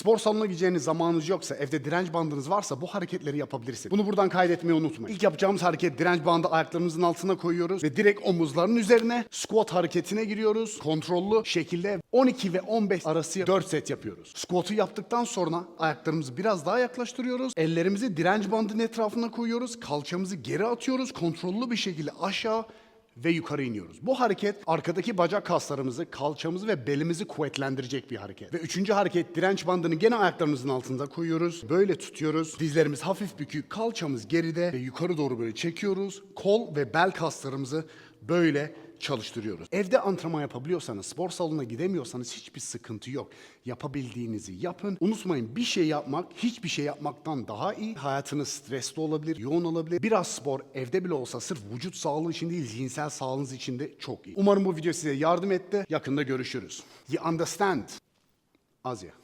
Spor salonuna gideceğiniz zamanınız yoksa, evde direnç bandınız varsa bu hareketleri yapabilirsiniz. Bunu buradan kaydetmeyi unutmayın. İlk yapacağımız hareket direnç bandı ayaklarımızın altına koyuyoruz ve direkt omuzların üzerine squat hareketine giriyoruz. Kontrollü şekilde 12 ve 15 arası 4 set yapıyoruz. Squat'u yaptıktan sonra ayaklarımızı biraz daha yaklaştırıyoruz. Ellerimizi direnç bandının etrafına koyuyoruz. Kalçamızı geri atıyoruz. Kontrollü bir şekilde aşağı ve yukarı iniyoruz. Bu hareket arkadaki bacak kaslarımızı, kalçamızı ve belimizi kuvvetlendirecek bir hareket. Ve üçüncü hareket direnç bandını gene ayaklarımızın altında koyuyoruz. Böyle tutuyoruz. Dizlerimiz hafif bükük, kalçamız geride ve yukarı doğru böyle çekiyoruz. Kol ve bel kaslarımızı böyle çalıştırıyoruz. Evde antrenman yapabiliyorsanız, spor salonuna gidemiyorsanız hiçbir sıkıntı yok. Yapabildiğinizi yapın. Unutmayın bir şey yapmak hiçbir şey yapmaktan daha iyi. Hayatınız stresli olabilir, yoğun olabilir. Biraz spor evde bile olsa sırf vücut sağlığı için değil, zihinsel sağlığınız için de çok iyi. Umarım bu video size yardım etti. Yakında görüşürüz. You understand? Azya.